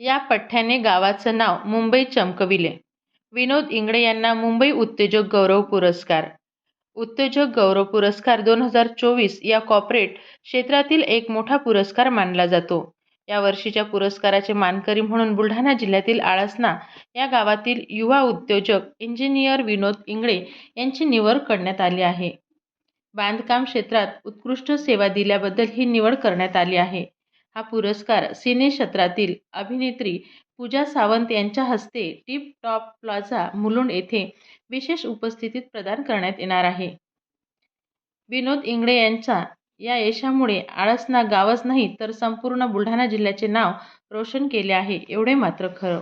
या पठ्ठ्याने गावाचं नाव मुंबईत चमकविले. विनोद इंगळे यांना मुंबई उद्योजक गौरव पुरस्कार. उद्योजक गौरव पुरस्कार दोन हजार चोवीस या कॉर्पोरेट क्षेत्रातील एक मोठा पुरस्कार मानला जातो. या वर्षीच्या पुरस्काराचे मानकरी म्हणून बुलढाणा जिल्ह्यातील आळसना या गावातील युवा उद्योजक इंजिनियर विनोद इंगळे यांची निवड करण्यात आली आहे. बांधकाम क्षेत्रात उत्कृष्ट सेवा दिल्याबद्दल ही निवड करण्यात आली आहे. हा पुरस्कार सिनेक्षेत्रातील अभिनेत्री पूजा सावंत यांच्या हस्ते टिप टॉप प्लाझा मुलुंड येथे विशेष उपस्थितीत प्रदान करण्यात येणार आहे. विनोद इंगळे यांचा या यशामुळे आळसना गावच नाही तर संपूर्ण बुलढाणा जिल्ह्याचे नाव रोशन केले आहे एवढे मात्र खरं.